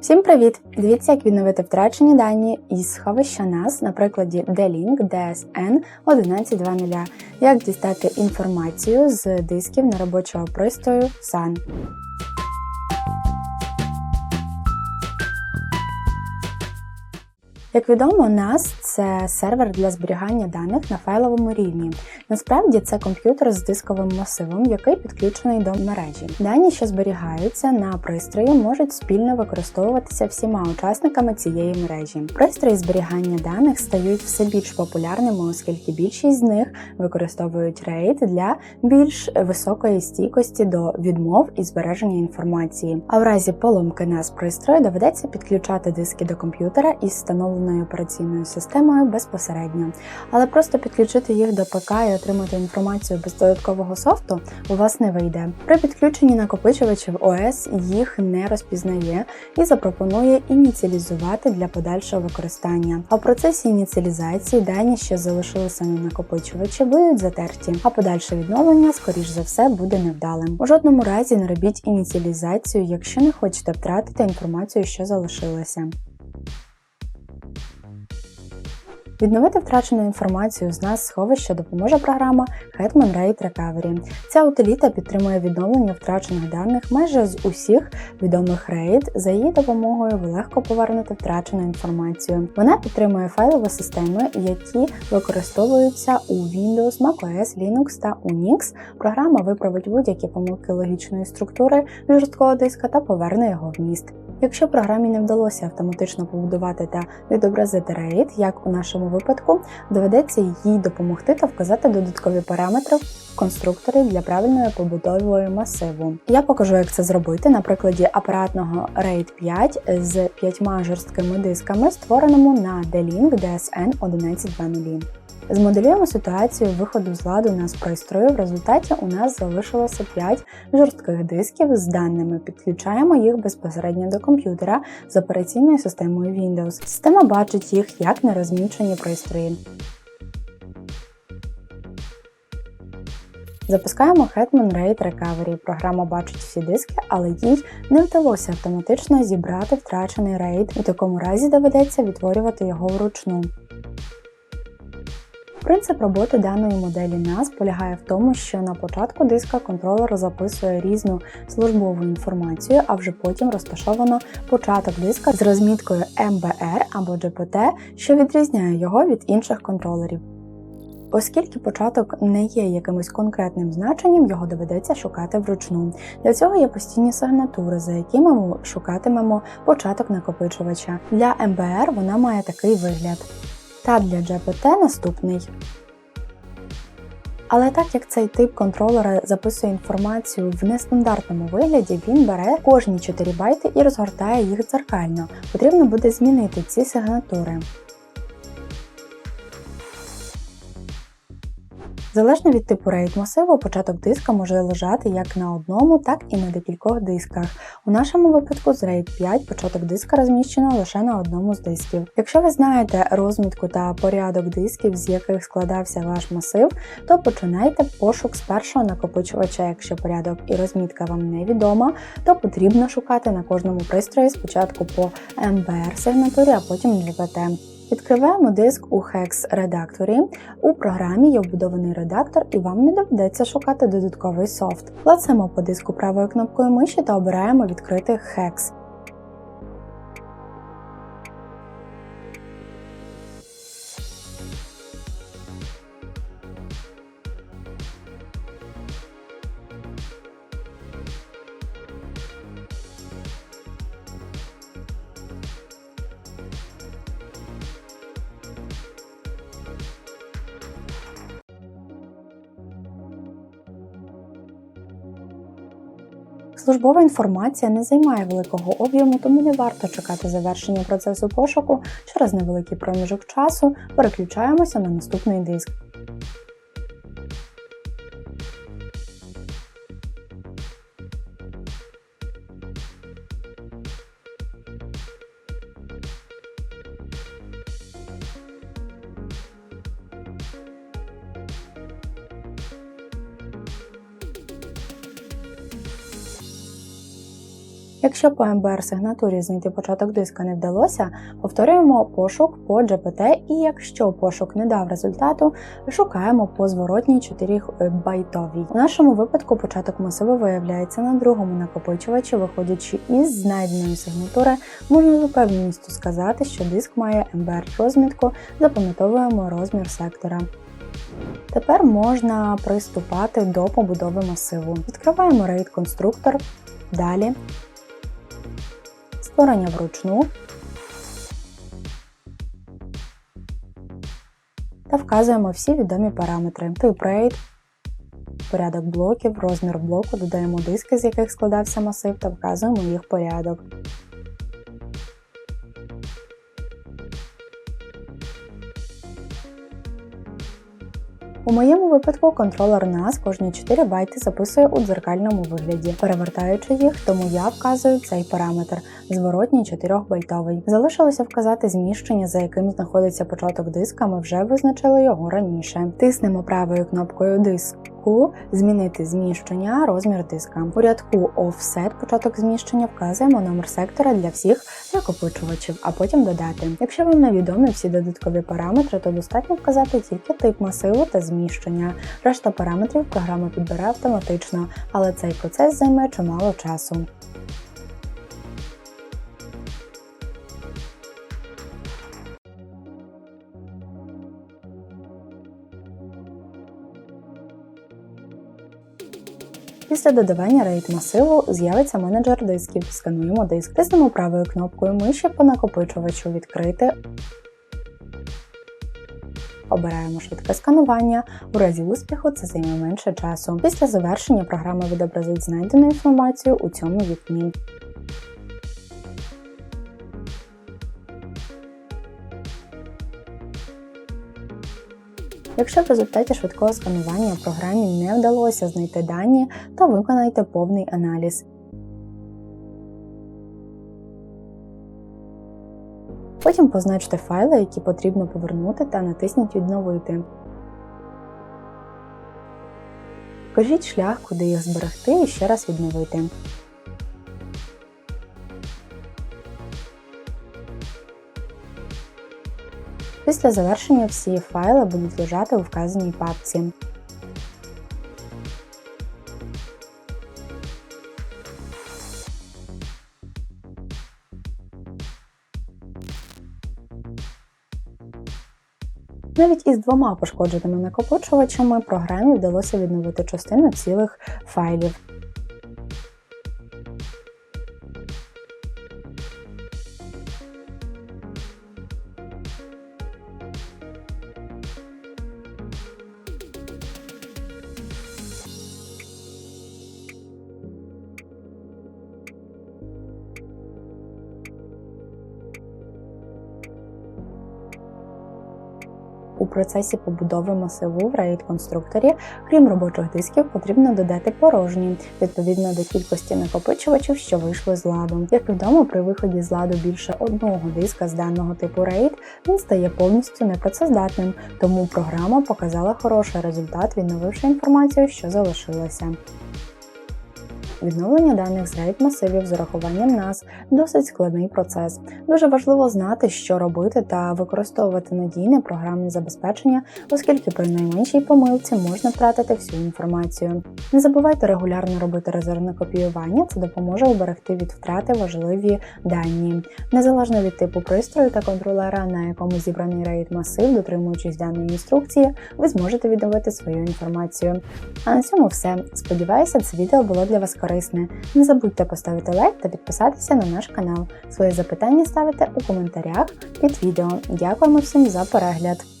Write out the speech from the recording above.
Всім привіт! Дивіться, як відновити втрачені дані із сховища нас на прикладі D-Link DSN 1120, як дістати інформацію з дисків на робочого пристрою SAN. Як відомо, NAS – це сервер для зберігання даних на файловому рівні. Насправді це комп'ютер з дисковим масивом, який підключений до мережі. Дані, що зберігаються на пристрої, можуть спільно використовуватися всіма учасниками цієї мережі. Пристрої зберігання даних стають все більш популярними, оскільки більшість з них використовують RAID для більш високої стійкості до відмов і збереження інформації. А в разі поломки NAS пристрою доведеться підключати диски до комп'ютера із встановленою операційною системою безпосередньо, але просто підключити їх до ПК і отримати інформацію без додаткового софту у вас не вийде. При підключенні накопичувачів ОС їх не розпізнає і запропонує ініціалізувати для подальшого використання. А в процесі ініціалізації дані, що залишилися на накопичувачі, будуть затерті, а подальше відновлення, скоріш за все, буде невдалим. У жодному разі не робіть ініціалізацію, якщо не хочете втратити інформацію, що залишилася. Відновити втрачену інформацію з нас сховища допоможе програма Hetman RAID Recovery. Ця утиліта підтримує відновлення втрачених даних майже з усіх відомих RAID. За її допомогою ви легко повернете втрачену інформацію. Вона підтримує файлові системи, які використовуються у Windows, macOS, Linux та Unix. Програма виправить будь-які помилки логічної структури жорсткого диска та поверне його в міст. Якщо програмі не вдалося автоматично побудувати та відобразити RAID, як у нашому випадку, доведеться їй допомогти та вказати додаткові параметри в конструкторі для правильної побудови масиву. Я покажу, як це зробити на прикладі апаратного RAID 5 з п'ятьма жорсткими дисками, створеному на D-Link DSN 1120. Змоделюємо ситуацію виходу з ладу нас пристрою. В результаті у нас залишилося 5 жорстких дисків з даними. Підключаємо їх безпосередньо до комп'ютера з операційною системою Windows. Система бачить їх як нерозмічені пристрої. Запускаємо Hetman RAID Recovery. Програма бачить всі диски, але їй не вдалося автоматично зібрати втрачений RAID. У такому разі доведеться відтворювати його вручну. Принцип роботи даної моделі NAS полягає в тому, що на початку диска контролер записує різну службову інформацію, а вже потім розташовано початок диска з розміткою MBR або GPT, що відрізняє його від інших контролерів. Оскільки початок не є якимось конкретним значенням, його доведеться шукати вручну. Для цього є постійні сигнатури, за якими ми шукатимемо початок накопичувача. Для MBR вона має такий вигляд та для GPT наступний. Але так як цей тип контролера записує інформацію в нестандартному вигляді, він бере кожні 4 байти і розгортає їх дзеркально. Потрібно буде змінити ці сигнатури. Залежно від типу RAID масиву, початок диска може лежати як на одному, так і на декількох дисках. У нашому випадку з RAID 5 початок диска розміщено лише на одному з дисків. Якщо ви знаєте розмітку та порядок дисків, з яких складався ваш масив, то починайте пошук з першого накопичувача. Якщо порядок і розмітка вам невідома, то потрібно шукати на кожному пристрої спочатку по MBR сигнатурі, а потім GPT. Відкриваємо диск у Hex редакторі. У програмі є вбудований редактор, і вам не доведеться шукати додатковий софт. Клацаємо по диску правою кнопкою миші та обираємо відкрити Hex. Службова інформація не займає великого об'єму, тому не варто чекати завершення процесу пошуку через невеликий проміжок часу. Переключаємося на наступний диск. Якщо по МБР сигнатурі знайти початок диска не вдалося, повторюємо пошук по GPT і якщо пошук не дав результату, шукаємо по зворотній 4 байтовій. У нашому випадку початок масиву виявляється на другому накопичувачі, виходячи із знайденої сигнатури, можна з упевненістю сказати, що диск має МБР розмітку, запам'ятовуємо розмір сектора. Тепер можна приступати до побудови масиву. Відкриваємо RAID конструктор, далі створення вручну. Та вказуємо всі відомі параметри. Тип RAID, порядок блоків, розмір блоку, додаємо диски, з яких складався масив та вказуємо їх порядок. У моєму випадку контролер NAS кожні 4 байти записує у дзеркальному вигляді, перевертаючи їх, тому я вказую цей параметр зворотній 4-байтовий. Залишилося вказати зміщення, за яким знаходиться початок диска. Ми вже визначили його раніше. Тиснемо правою кнопкою диск рядку змінити зміщення, розмір диска. У рядку Offset початок зміщення вказуємо номер сектора для всіх накопичувачів, а потім додати. Якщо вам невідомі всі додаткові параметри, то достатньо вказати тільки тип масиву та зміщення. Решта параметрів програма підбере автоматично, але цей процес займе чимало часу. Після додавання RAID масиву з'явиться менеджер дисків. Скануємо диск. Тиснемо правою кнопкою миші по накопичувачу відкрити. Обираємо швидке сканування. У разі успіху це займе менше часу. Після завершення програма відобразить знайдену інформацію у цьому вікні. Якщо в результаті швидкого сканування програмі не вдалося знайти дані, то виконайте повний аналіз. Потім позначте файли, які потрібно повернути, та натисніть Відновити. Вкажіть шлях, куди їх зберегти і ще раз відновити. Після завершення всі файли будуть лежати у вказаній папці. Навіть із двома пошкодженими накопичувачами програмі вдалося відновити частину цілих файлів. Процесі побудови масиву в RAID конструкторі, крім робочих дисків, потрібно додати порожні відповідно до кількості накопичувачів, що вийшли з ладу. Як відомо, при виході з ладу більше одного диска з даного типу RAID він стає повністю непрацездатним, тому програма показала хороший результат, відновивши інформацію, що залишилася. Відновлення даних з RAID масивів з урахуванням NAS – досить складний процес. Дуже важливо знати, що робити та використовувати надійне програмне забезпечення, оскільки при найменшій помилці можна втратити всю інформацію. Не забувайте регулярно робити резервне копіювання, це допоможе уберегти від втрати важливі дані. Незалежно від типу пристрою та контролера, на якому зібраний RAID масив, дотримуючись даної інструкції, ви зможете відновити свою інформацію. А на цьому все. Сподіваюся, це відео було для вас корисне. Не забудьте поставити лайк та підписатися на наш канал. Свої запитання ставите у коментарях під відео. Дякуємо всім за перегляд!